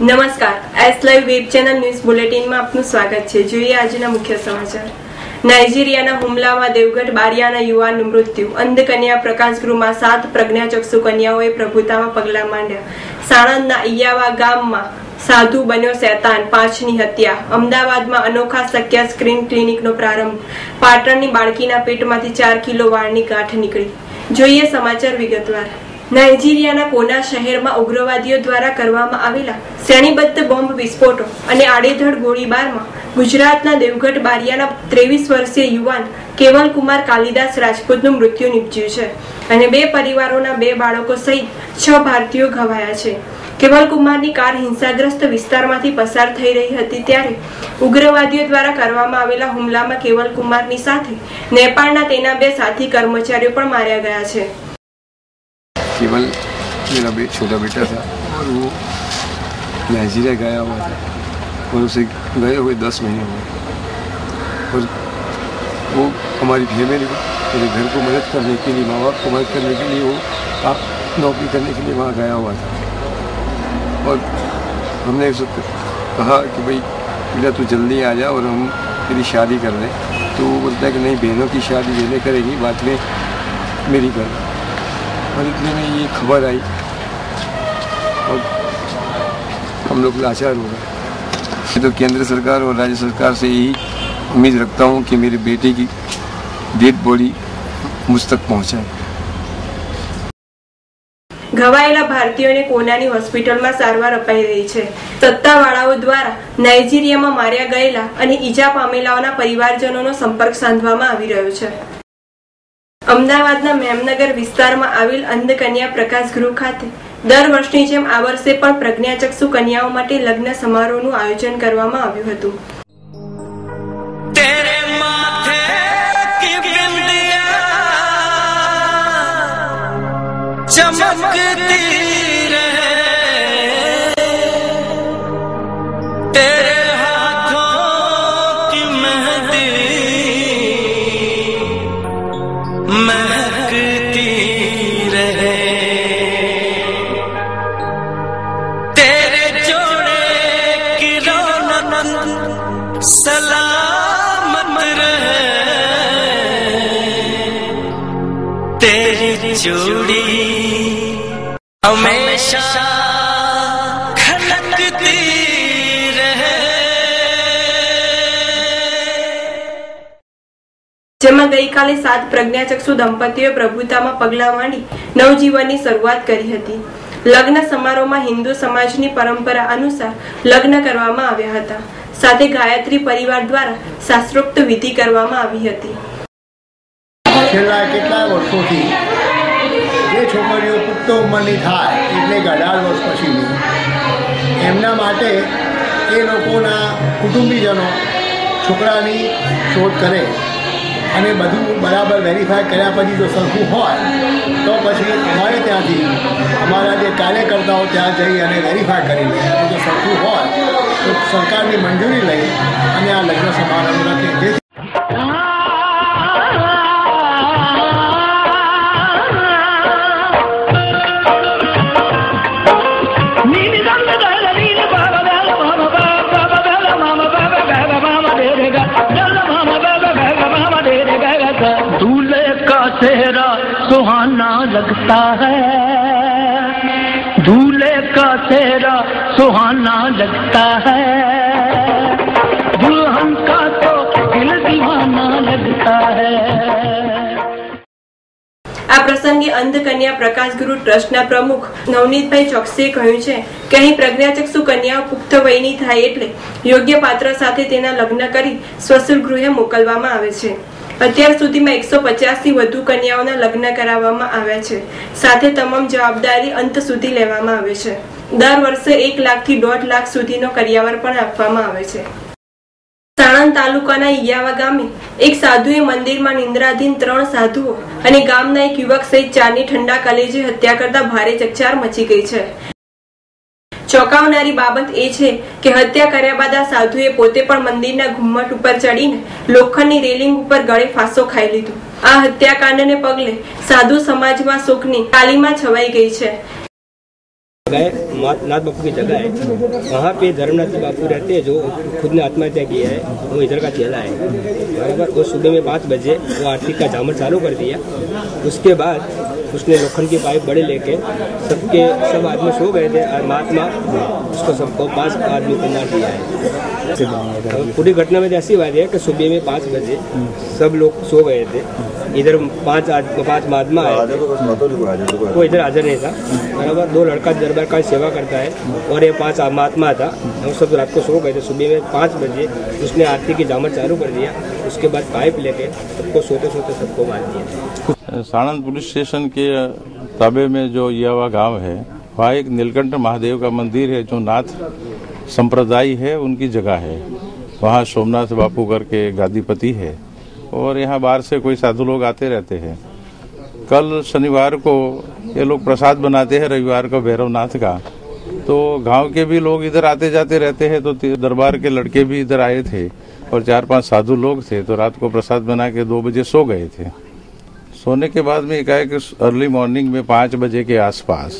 નમસ્કાર. S live web channel news બુલેટિનમાં આપનું સ્વાગત છે. જોઈએ આજના મુખ્ય સમાચાર. નાઇજીરિયાના હુમલામાં દેવગઢ બારિયાના યુવાનનું મૃત્યુ. અંધકન્યા પ્રકાશ ગૃહમાં સાત પ્રજ્ઞાચક્ષુ કન્યાઓએ પ્રભુતામાં પગલાં માંડ્યા. સાણંદના ઈયાવા ગામમાં સાધુ બન્યો શેતાન. પાંચની હત્યા. અમદાવાદમાં અનોખા શક્ય સ્ક્રીન ક્લિનિકનો પ્રારંભ. પાટણની બાળકીના પેટમાંથી ચાર કિલો વાળની ગાંઠ નીકળી. જોઈએ સમાચાર વિગતવાર. નાઇજીરિયાના કોના શહેરમાં ઉગ્રવાદીઓ દ્વારા કરવામાં આવેલા શ્રેણીબદ્ધ બોમ્બ વિસ્ફોટો અને આડેધડ ગોળીબારમાં ગુજરાતના દેવગઢ બારિયાના ત્રેવીસ વર્ષીય યુવાન કેવલ કુમાર કાલિદાસ રાજપૂતનું મૃત્યુ નીપજ્યું છે અને બે પરિવારોના બે બાળકો સહિત છ ભારતીયો ઘવાયા છે. કેવલકુમારની કાર હિંસાગ્રસ્ત વિસ્તારમાંથી પસાર થઈ રહી હતી ત્યારે ઉગ્રવાદીઓ દ્વારા કરવામાં આવેલા હુમલામાં કેવલકુમારની સાથે નેપાળના તેના બે સાથી કર્મચારીઓ પણ માર્યા ગયા છે. केवल मेरा बे, छोटा बेटा था और वो नाइजीरिया गया हुआ था और उसे गए हुए दस महीने हुए। और वो हमारी फैमिली मेरे घर को मदद करने के लिए माँ बाप को मदद करने के लिए वो आप नौकरी करने के लिए वहाँ गया हुआ था। और हमने उसको कहा कि भाई बेटा तू जल्दी आ जा और हम तेरी शादी कर दें तो वो बोलता है कि नहीं बहनों की शादी पहले करेगी बाद में मेरी कर। और इतने में ये खबर आई और हम लोग लाचार हो गए मैं तो केंद्र सरकार और राज्य सरकार से यही उम्मीद रखता हूँ कि मेरे बेटे की डेड बॉडी मुझ तक पहुँचाए ઘવાયેલા ભારતીયોને કોનાની હોસ્પિટલમાં સારવાર અપાઈ રહી છે સત્તાવાળાઓ દ્વારા નાઇજીરિયામાં માર્યા ગયેલા અને ઈજા પામેલાઓના પરિવારજનોનો સંપર્ક સાધવામાં આવી રહ્યો છે અમદાવાદના મેમનગર વિસ્તારમાં આવેલ અંધકન્યા પ્રકાશ ગૃહ ખાતે દર વર્ષની જેમ આ વર્ષે પણ પ્રજ્ઞાચક્ષુ કન્યાઓ માટે લગ્ન સમારોહનું આયોજન કરવામાં આવ્યું હતું. ચમકતી રહે. તેરે हमेशा खनकती रहे જેમાં ગઈકાલે સાત પ્રજ્ઞાચક્ષુ દંપતીઓએ પ્રભુતામાં પગલાં માંડી નવજીવનની શરૂઆત કરી હતી લગ્ન સમારોહમાં હિન્દુ સમાજની પરંપરા અનુસાર લગ્ન કરવામાં આવ્યા હતા સાથે ગાયત્રી પરિવાર દ્વારા શાસ્ત્રોક્ત વિધિ કરવામાં આવી હતી છેલ્લા કેટલાય વર્ષોથી જે છોકરીઓ પુખ્ત ઉંમરની થાય, એટલે અઢાર વર્ષ પછીની એમના માટે એ લોકોના કુટુંબીજનો છોકરાની શોધ કરે. અને બધું બરાબર વેરીફાઈ કર્યા પછી જો સરખું હોય, તો પછી અમારે ત્યાંથી, અમારા જે કાર્યકર્તાઓ ત્યાં જઈ અને વેરીફાઈ કરી લે. જો સરખું હોય, તો સરકારની મંજૂરી લઈ અને આ લગ્ન સમારંભ રાખે. लगता है दूल्हे का चेहरा सुहाना लगता है दुल्हन का तो दिल दीवाना लगता है આ પ્રસંગે અંધ કન્યા પ્રકાશ ગુરુ ટ્રસ્ટના પ્રમુખ નવનીતભાઈ ચોકસીએ કહ્યું છે કે અહીં પ્રજ્ઞાચક્ષુ કન્યાઓ પુખ્ત વયની થાય એટલે યોગ્ય પાત્ર સાથે તેના લગ્ન કરી સ્વસુલ ગૃહે મોકલવામાં આવે છે અત્યાર સુધીમાં એકસો પચાસથી વધુ કન્યાઓના લગ્ન કરાવવામાં આવ્યા છે. સાથે તમામ જવાબદારી અંત સુધી લેવામાં આવે છે. દર વર્ષે એક લાખથી દોઢ લાખ સુધીનો કરિયાવર પણ આપવામાં આવે છે. સાણંદ તાલુકાના ઈયાવા ગામે એક સાધુએ મંદિરમાં નિંદ્રાધીન ત્રણ સાધુઓ અને ગામના એક યુવક સહિત ચારની ઠંડા કલેજે હત્યા કરતા ભારે ચકચાર મચી ગઈ છે. ચોંકાવનારી બાબત એ છે કે હત્યા કર્યા બાદ આ સાધુએ પોતે પણ મંદિરના ઘુમ્મટ ઉપર ચડીને લોખંડની રેલિંગ ઉપર ગળે ફાંસો ખાઈ લીધો આ હત્યાકાંડને પગલે સાધુ સમાજમાં શોકની કાલીમાં છવાઈ ગઈ છે जगह है मा- नाथ बापू की जगह है वहाँ पे धर्मनाथ जी बापू रहते हैं जो खुद ने आत्महत्या किया है वो इधर का चेला है बराबर वो सुबह में पाँच बजे वो आरती का झामर चालू कर दिया उसके बाद उसने लोखंड की पाइप बड़े लेके सबके सब आदमी सो गए थे और महात्मा उसको सबको पाँच आदमी को मार दिया है। पूरी घटना में तो ऐसी बात है कि सुबह में पाँच बजे सब लोग सो गए थे। इधर पाँच पाँच महात्मा आए। वो इधर हाजिर नहीं था। बराबर दो लड़का दरबार का सेवा करता है और ये पाँच महात्मा था। हम सब रात को सो गए थे। सुबह में पाँच बजे उसने आरती की जामर चालू कर दिया। उसके बाद पाइप लेके सबको सोते सोते सबको मार दिया। साणंद पुलिस स्टेशन के ताबे में जो यावा गाँव है, वहाँ एक नीलकंठ महादेव का मंदिर है, जो नाथ संप्रदाय है, उनकी जगह है। वहाँ सोमनाथ बापू करके गादीपति है। और यहाँ बाहर से कोई साधु लोग आते रहते हैं। कल शनिवार को ये लोग प्रसाद बनाते हैं, रविवार को भैरवनाथ का। तो गाँव के भी लोग इधर आते जाते रहते हैं तो दरबार के लड़के भी इधर आए थे। और चार पाँच साधु लोग थे तो रात को प्रसाद बना के दो बजे सो गए थे। सोने के बाद में एकाएक अर्ली मॉर्निंग में पाँच बजे के आसपास,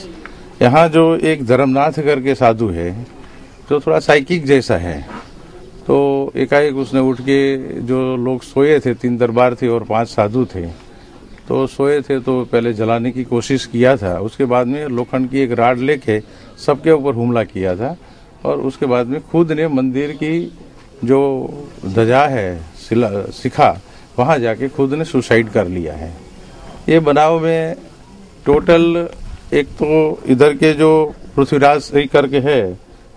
यहाँ जो एक धर्मनाथ करके साधु है, जो थोड़ा साइकिक जैसा है तो एकाएक उसने उठ के जो लोग सोए थे, तीन दरबार थे और पाँच साधु थे तो सोए थे तो पहले जलाने की कोशिश किया था। उसके बाद में लोखंड की एक राड लेके सबके ऊपर हमला किया था और उसके बाद में खुद ने मंदिर की जो ध्वजा है सिखा वहाँ जाके खुद ने सुसाइड कर लिया है। ये बनाव में टोटल एक तो इधर के जो पृथ्वीराज सिंह करके है,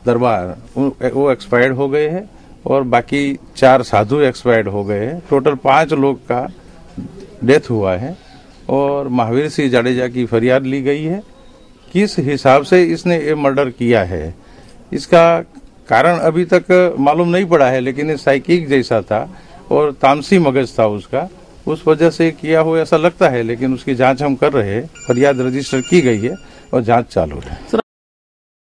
दरबार वो एक्सपायर्ड हो गए हैं और बाकी चार साधु एक्सपायर्ड हो गए हैं। टोटल पाँच लोग का डेथ हुआ है और महावीर सिंह जाडेजा की फरियाद ली गई है। किस हिसाब से इसने ये मर्डर किया है? इसका कारण अभी तक मालूम नहीं पड़ा है, लेकिन ये साइकिक जैसा था और तामसी मगज था उसका। उस वजह से किया हुआ ऐसा लगता है लेकिन उसकी जांच हम कर रहे हैं फरियाद रजिस्टर की गई है और जांच चालू है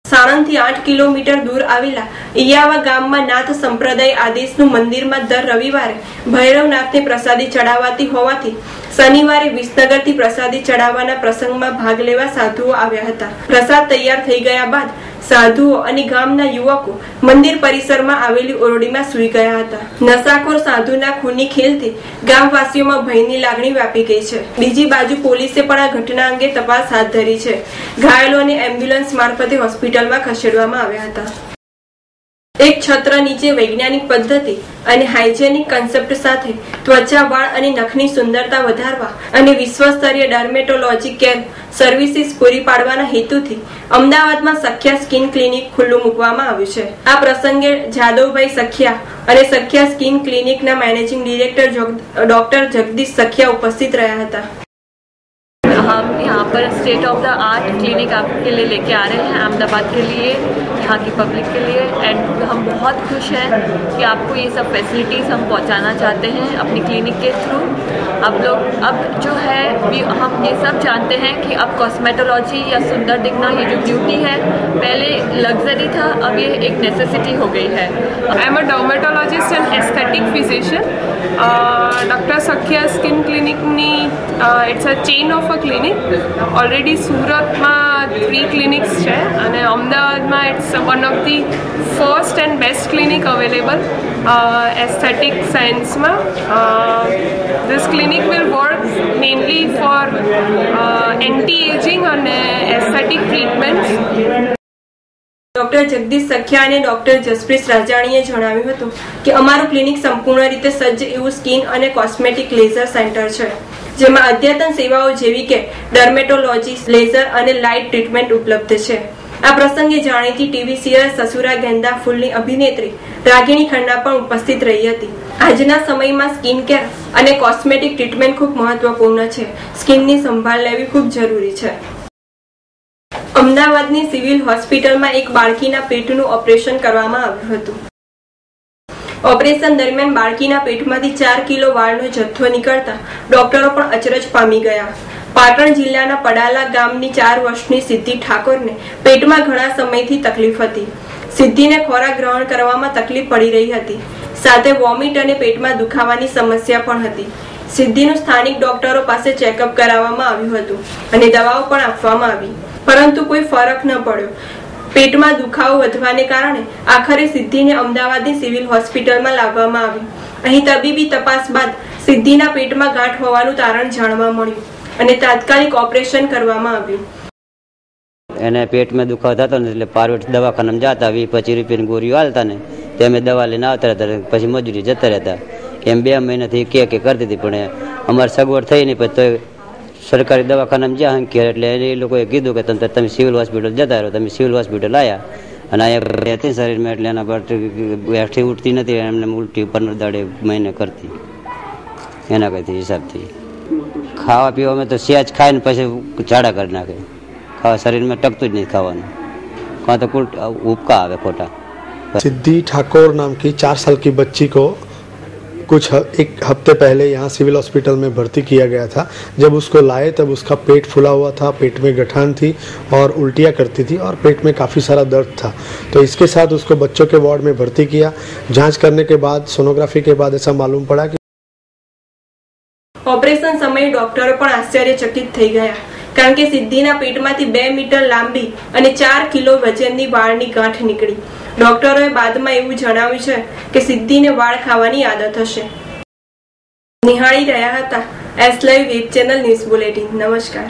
સાણંદથી આઠ કિલોમીટર દૂર આવેલા ઇયાવા ગામમાં નાથ સંપ્રદાય આદેશનું મંદિરમાં દર રવિવારે ભૈરવનાથને પ્રસાદી ચડાવાતી હોવાથી શનિવારે વિસનગરથી પ્રસાદી ચડાવવાના પ્રસંગમાં ભાગ લેવા સાધુઓ આવ્યા હતા પ્રસાદ તૈયાર થઈ ગયા બાદ સાધુઓ અને ગામના યુવકો મંદિર પરિસરમાં આવેલી ઓરડીમાં સૂઈ ગયા હતા. નશાખોર સાધુના ખૂની ખેલથી ગામવાસીઓમાં ભયની લાગણી વ્યાપી ગઈ છે. બીજી બાજુ પોલીસે પણ આ ઘટના અંગે તપાસ હાથ ધરી છે. ઘાયલોને એમ્બ્યુલન્સ મારફતે હોસ્પિટલમાં ખસેડવામાં આવ્યા હતા. એક છત્ર નીચે વૈજ્ઞાનિક પદ્ધતિ અને હાઇજેનિક કન્સેપ્ટ સાથે ત્વચા, વાળ અને નખની સુંદરતા વધારવા અને વિશ્વસ્તરીય ડર્મેટોલોજી કેર સર્વિસીસ પૂરી પાડવાના હેતુથી અમદાવાદમાં સખ્યા સ્કિન ક્લિનિક ખુલ્લું મૂકવામાં આવ્યું છે. આ પ્રસંગે જાદવભાઈ સખ્યા અને Sakhya skin ક્લિનિકના managing director doctor Jagdish Sakhya ઉપસ્થિત રહ્યા હતા. यहाँ पर state of the art clinic आपके लिए लेके आ रहे हैं अहमदाबाद के लिए यहाँ की पब्लिक के लिए। एंड हम बहुत खुश हैं कि आपको ये सब फैसिलिटीज़ हम पहुँचाना चाहते हैं अपनी क्लिनिक के थ्रू अब लोग अब जो है भी हम ये सब जानते हैं कि अब कॉस्मेटोलॉजी या सुंदर दिखना ये जो ब्यूटी है पहले लग्जरी था अब ये एक नेसेसिटी हो गई है। I am dermatologist and aesthetic physician. Uh, Dr. Sakhya skin ક્લિનિકની it's a chain of a clinic already સુરતમાં થ્રી ક્લિનિક્સ છે અને અમદાવાદમાં it's one of the first and best clinic available aesthetic સાયન્સમાં this clinic will work mainly for anti aging અને aesthetic treatments doctor Jagdish Sakhya અને doctor Jasprit રાજાણીએ જણાવ્યું હતું કે અમારું ક્લિનિક સંપૂર્ણ રીતે સજ્જ એવું સ્કિન અને કોસ્મેટિક લેઝર સેન્ટર છે, જેમાં અદ્યતન સેવાઓ જેવી કે ડર્મેટોલોજી લેઝર અને લાઇટ ટ્રીટમેન્ટ ઉપલબ્ધ છે. આ પ્રસંગે જાણીતી ટીવી સિરિયલ સસુરા ગેંદા ફૂલની અભિનેત્રી રાગિણી ખન્ના પણ ઉપસ્થિત રહી હતી. આજના સમયમાં સ્કિન કેર અને કોસ્મેટિક ટ્રીટમેન્ટ ખૂબ મહત્વપૂર્ણ છે. સ્કિનની સંભાળ લેવી ખૂબ જરૂરી છે. અમદાવાદની સિવિલ હોસ્પિટલમાં એક બાળકીના પેટનું ઓપરેશન કરવામાં આવ્યું હતું. ઓપરેશન દરમિયાન બાળકીના પેટમાંથી ચાર કિલો વાળનો જથ્થો નીકળતા ડોક્ટરો પણ અચરજ પામી ગયા. પાટણ જિલ્લાના પડાલા ગામની ચાર વર્ષની સિદ્ધિ ઠાકોરને પેટમાં ઘણા સમયથી તકલીફ હતી. સિદ્ધિને ખોરાક ગ્રહણ કરવામાં તકલીફ પડી રહી હતી. સાથે વોમિટ અને પેટમાં દુખાવાની સમસ્યા પણ હતી. સિદ્ધિનું સ્થાનિક ડોક્ટરો પાસે ચેકઅપ કરાવવામાં આવ્યું હતું અને દવાઓ પણ આપવામાં આવી. પરંતુ કોઈ ફરક ન પડ્યો. પેટમાં દુખાવો વધવાને કારણે આખરે સિદ્ધિને અમદાવાદની સિવિલ હોસ્પિટલમાં લાવવામાં આવી. અહીં તબીબી તપાસ બાદ સિદ્ધિના પેટમાં ગાંઠ હોવાનું તારણ જાણવા મળ્યું અને તાત્કાલિક ઓપરેશન કરવામાં આવ્યું. એને પેટમાં દુખાવો થતો ને એટલે પાર્વતી દવાખાનામાં જતા વીસ પચીસ રૂપિયાની ગોળીઓ હાલતા ને તે અમે દવા લઈને આવતા રહેતા પછી મજૂરી જતા રહેતા. એમ બે મહિનાથી કે કે કરતી હતી, પણ અમારે સગવડ થઈ નહીં પછી સરકારી દવાખાનામાં જ્યાં કે એટલે એ લોકોએ કીધું કે તમે તમે સિવિલ હોસ્પિટલ જતા રહો. તમે સિવિલ હોસ્પિટલ આવ્યા અને અહીંયા રહેતી શરીરમાં એટલે એના પર બેઠી ઉઠતી નથી, એમને ઉલટી પંદર દાડે મહિને કરતી. એના કઈથી હિસાબથી ખાવા પીવામાં તો સિયાજ ખાઈને પછી ઝાડા કરી નાખે. ખાવા શરીરમાં ટકતું જ નહીં ખાવાનું. કાં તો ઉબકા આવે ખોટા. સિદ્ધિ ઠાકોર નામ કી ચાર સાલ કી બચ્ચી કો कुछ ह- एक हफ्ते पहले यहाँ सिविल हॉस्पिटल में भर्ती किया गया था जब उसको लाए तब उसका पेट फूला हुआ था पेट में गठान थी और उल्टियाँ करती थी और पेट में काफ़ी सारा दर्द था तो इसके साथ उसको बच्चों के वार्ड में भर्ती किया जांच करने के बाद सोनोग्राफी के बाद ऐसा मालूम पड़ा कि ઓપરેશન સમયે ડોક્ટરો પણ આશ્ચર્યચકિત થઈ ગયા કારણ કે સિદ્ધિના પેટમાંથી બે મીટર લાંબી અને ચાર કિલો વજનની વાળની ગાંઠ નીકળી. ડોક્ટરોએ બાદમાં એવું જણાવ્યું છે કે સિદ્ધિને વાળ ખાવાની આદત હશે. નિહાળી રહ્યા હતા. S live web channel news bulletin. નમસ્કાર.